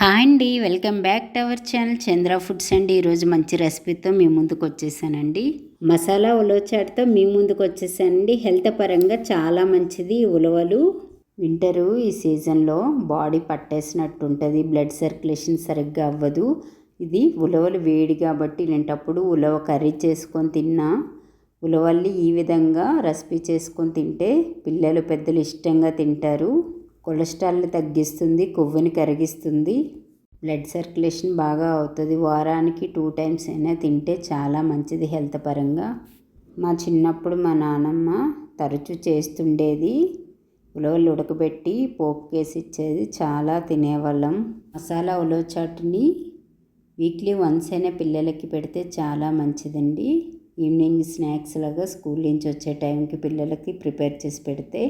Hi అండి welcome back to our channel Chandra foods అండి. ఈరోజు మంచి రెసిపీతో మీ ముందుకు వచ్చేసానండి. మసాలా ఉలవచాటుతో మీ ముందుకు వచ్చేసానండి. హెల్త్ పరంగా చాలా మంచిది. ఉలవలు వింటరు ఈ సీజన్లో. బాడీ పట్టేసినట్టు ఉంటుంది. బ్లడ్ సర్క్యులేషన్ సరిగ్గా అవ్వదు. ఇది ఉలవలు వేడి కాబట్టి ఇలాంటప్పుడు ఉలవ కర్రీ చేసుకొని తిన్నా ఉలవల్ని ఈ విధంగా రెసిపీ చేసుకొని తింటే పిల్లలు పెద్దలు ఇష్టంగా తింటారు. కొలెస్ట్రాల్ని తగ్గిస్తుంది కొవ్వుని కరిగిస్తుంది. బ్లడ్ సర్క్యులేషన్ బాగా అవుతుంది. వారానికి టూ టైమ్స్ అయినా తింటే చాలా మంచిది హెల్త్ పరంగా. మా చిన్నప్పుడు మా నానమ్మ తరచూ చేస్తుండేది. ఉలవలు ఉడకబెట్టి పోపు కేసి ఇచ్చేది చాలా తినేవాళ్ళం. మసాలా ఉలవ చాట్ని వీక్లీ వన్స్ అయినా పిల్లలకి పెడితే చాలా మంచిదండి. ఈవినింగ్ స్నాక్స్ లాగా స్కూల్ నుంచి వచ్చే టైంకి పిల్లలకి ప్రిపేర్ చేసి పెడితే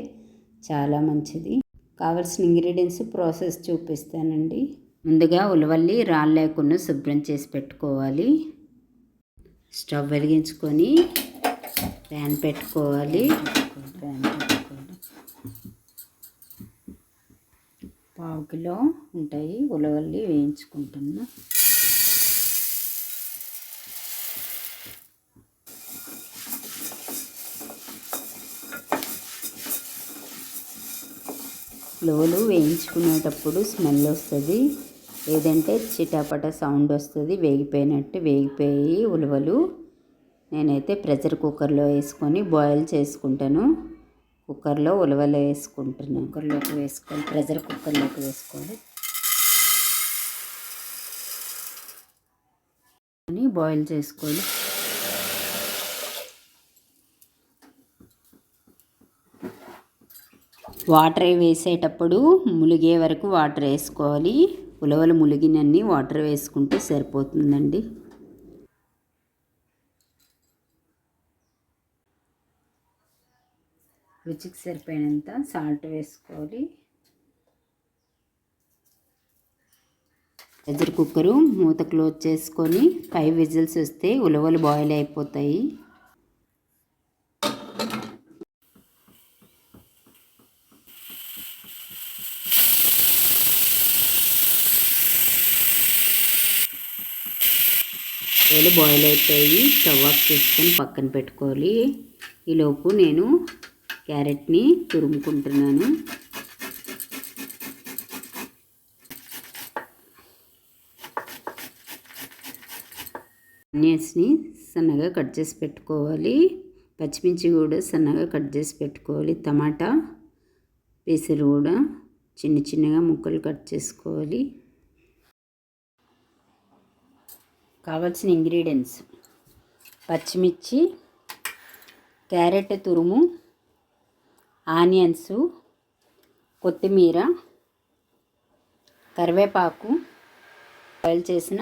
చాలా మంచిది. కావాల్సిన ఇంగ్రీడియంట్స్ ప్రాసెస్ చూపిస్తానండి. ముందుగా ఉలవల్లి రాళ్ళు లేకుండా శుభ్రం చేసి పెట్టుకోవాలి. స్టవ్ వెలిగించుకొని ప్యాన్ పెట్టుకోవాలి. ప్యాన్ పెట్టుకోవాలి. పావు కిలో ఉంటాయి ఉలవల్లి వేయించుకుంటున్నా. లోలు వేయించుకునేటప్పుడు స్మెల్ వస్తుంది. లేదంటే చిటాపట సౌండ్ వస్తుంది. వేగిపోయినట్టు వేగిపోయి ఉలవలు. నేనైతే ప్రెషర్ కుక్కర్లో వేసుకొని బాయిల్ చేసుకుంటాను. కుక్కర్లో ఉలవలు వేసుకుంటున్నాను. కుక్కర్లోకి వేసుకోవాలి. ప్రెషర్ కుక్కర్లోకి వేసుకోవాలి. బాయిల్ చేసుకోవాలి. వాటర్ వేసేటప్పుడు ములిగే వరకు వాటర్ వేసుకోవాలి. ఉలవలు ములిగినన్ని వాటర్ వేసుకుంటే సరిపోతుందండి. రుచికి సరిపోయినంత సాల్ట్ వేసుకోవాలి. ప్రెజర్ కుక్కరు మూత క్లోజ్ చేసుకొని ఫైవ్ విజిల్స్ వస్తే ఉలవలు బాయిల్ అయిపోతాయి. ఉలవలు బాయిల్ అయిపోయి స్టవ్ ఆఫ్ చేసుకొని పక్కన పెట్టుకోవాలి. ఈలోపు నేను క్యారెట్ని తురుముకుంటున్నాను. ఆనియన్స్ని సన్నగా కట్ చేసి పెట్టుకోవాలి. పచ్చిమిర్చి కూడా సన్నగా కట్ చేసి పెట్టుకోవాలి. టమాటా పెసరు కూడా చిన్న చిన్నగా ముక్కలు కట్ చేసుకోవాలి. కావాల్సిన ఇంగ్రీడియంట్స్. పచ్చిమిర్చి క్యారెట్ తురుము ఆనియన్స్ కొత్తిమీర కరివేపాకు బాయిల్ చేసిన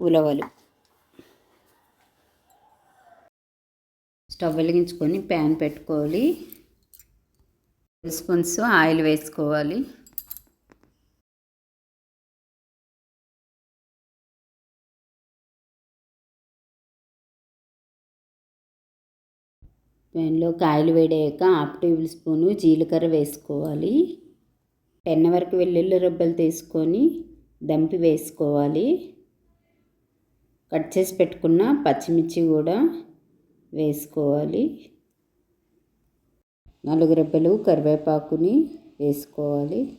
ఉలవలు. స్టవ్ వెలిగించుకొని ప్యాన్ పెట్టుకోవాలి. స్పూన్స్ ఆయిల్ వేసుకోవాలి. పెన్లో కాయలు వేడాక హాఫ్ టేబుల్ స్పూను జీలకర్ర వేసుకోవాలి. టెన్ వరకు వెల్లుల్లి రబ్బలు తీసుకొని దంపి వేసుకోవాలి. కట్ చేసి పెట్టుకున్న పచ్చిమిర్చి కూడా వేసుకోవాలి. నాలుగు రెబ్బలు కరివేపాకుని వేసుకోవాలి.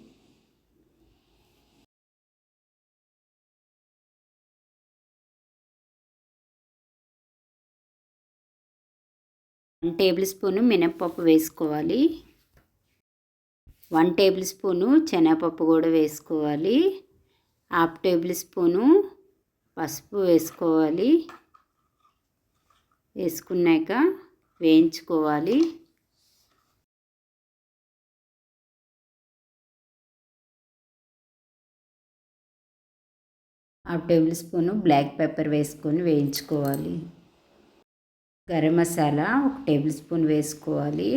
టేబుల్ స్పూను మినప్పప్పు వేసుకోవాలి. వన్ టేబుల్ స్పూను శనగపప్పు కూడా వేసుకోవాలి. హాఫ్ టేబుల్ స్పూను పసుపు వేసుకోవాలి. వేసుకున్నాక వేయించుకోవాలి. Half tablespoon black pepper వేసుకొని వేయించుకోవాలి. గరం మసాలా ఒక టేబుల్ స్పూన్ వేసుకోవాలి.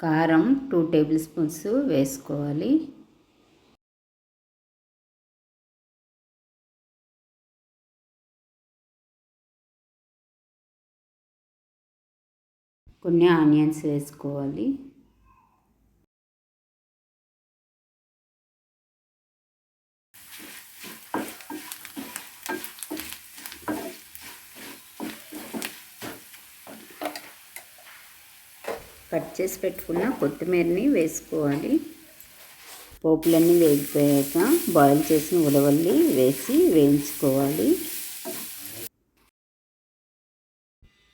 కారం టూ టేబుల్ స్పూన్స్ వేసుకోవాలి. కొన్ని ఆనియన్స్ వేసుకోవాలి. కట్ చేసి పెట్టుకున్న కొత్తిమీరని వేసుకోవాలి. పోపులన్నీ వేగిపోయాక బాయిల్ చేసిన ఉలవల్లి వేసి వేయించుకోవాలి.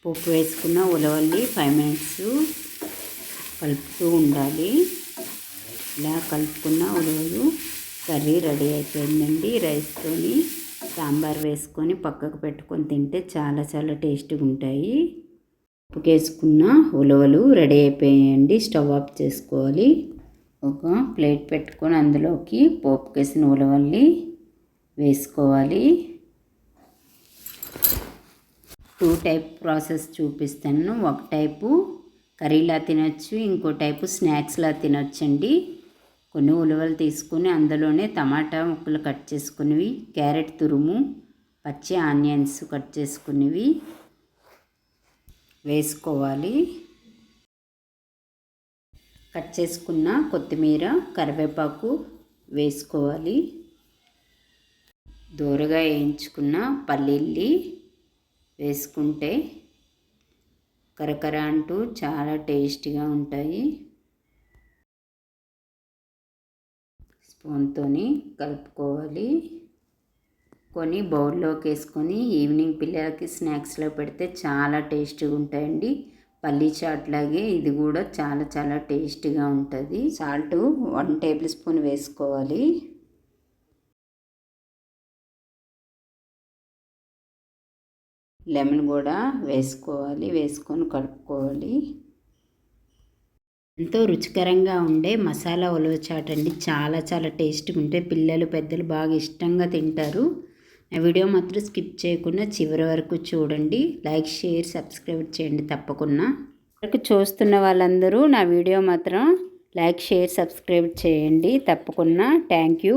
పోపు వేసుకున్న ఉలవల్లి ఫైవ్ మినిట్స్ కలుపుతూ ఉండాలి. ఇలా కలుపుకున్న ఉలవలు కర్రీ రెడీ అయిపోయిందండి. రైస్తోని సాంబార్ వేసుకొని పక్కకు పెట్టుకొని తింటే చాలా చాలా టేస్టీగా ఉంటాయి. ఉప్పుకేసుకున్న ఉలవలు రెడీ అయిపోయాయండి స్టవ్ ఆఫ్ చేసుకోవాలి. ఒక ప్లేట్ పెట్టుకొని అందులోకి పోపుకేసిన ఉలవల్ని వేసుకోవాలి. టూ టైప్ ప్రాసెస్ చూపిస్తాను. ఒక టైపు కర్రీలా తినొచ్చు ఇంకో టైపు స్నాక్స్లా తినొచ్చండి. కొన్ని ఉలవలు తీసుకుని అందులోనే టమాటా ముక్కలు కట్ చేసుకునేవి క్యారెట్ తురుము పచ్చి ఆనియన్స్ కట్ చేసుకునేవి. వేసుకోవాలి. కట్ చేసుకున్న కొత్తిమీర కరివేపాకు వేసుకోవాలి. దూరగా వేయించుకున్న పల్లీల్లి వేసుకుంటే కరకర అంటూ చాలా టేస్టీగా ఉంటాయి. స్పూన్తో కలుపుకోవాలి. కొని బౌల్లోకి వేసుకొని ఈవినింగ్ పిల్లలకి స్నాక్స్లో పెడితే చాలా టేస్టీగా ఉంటాయండి. పల్లీ చాట్ లాగే ఇది కూడా చాలా చాలా టేస్టీగా ఉంటుంది. సాల్ట్ వన్ టేబుల్ స్పూన్ వేసుకోవాలి. లెమన్ కూడా వేసుకోవాలి వేసుకొని కలుపుకోవాలి. ఎంతో రుచికరంగా ఉండే మసాలా ఉలవ చాట్ అండి. చాలా చాలా టేస్ట్గా ఉంటే పిల్లలు పెద్దలు బాగా ఇష్టంగా తింటారు. వీడియో మాత్రం స్కిప్ చేయకుండా చివరి వరకు చూడండి. లైక్ షేర్ సబ్స్క్రైబ్ చేయండి తప్పకుండా. వరకు చూస్తున్న వాళ్ళందరూ నా వీడియో మాత్రం లైక్ షేర్ సబ్స్క్రైబ్ చేయండి తప్పకుండా. Thank you.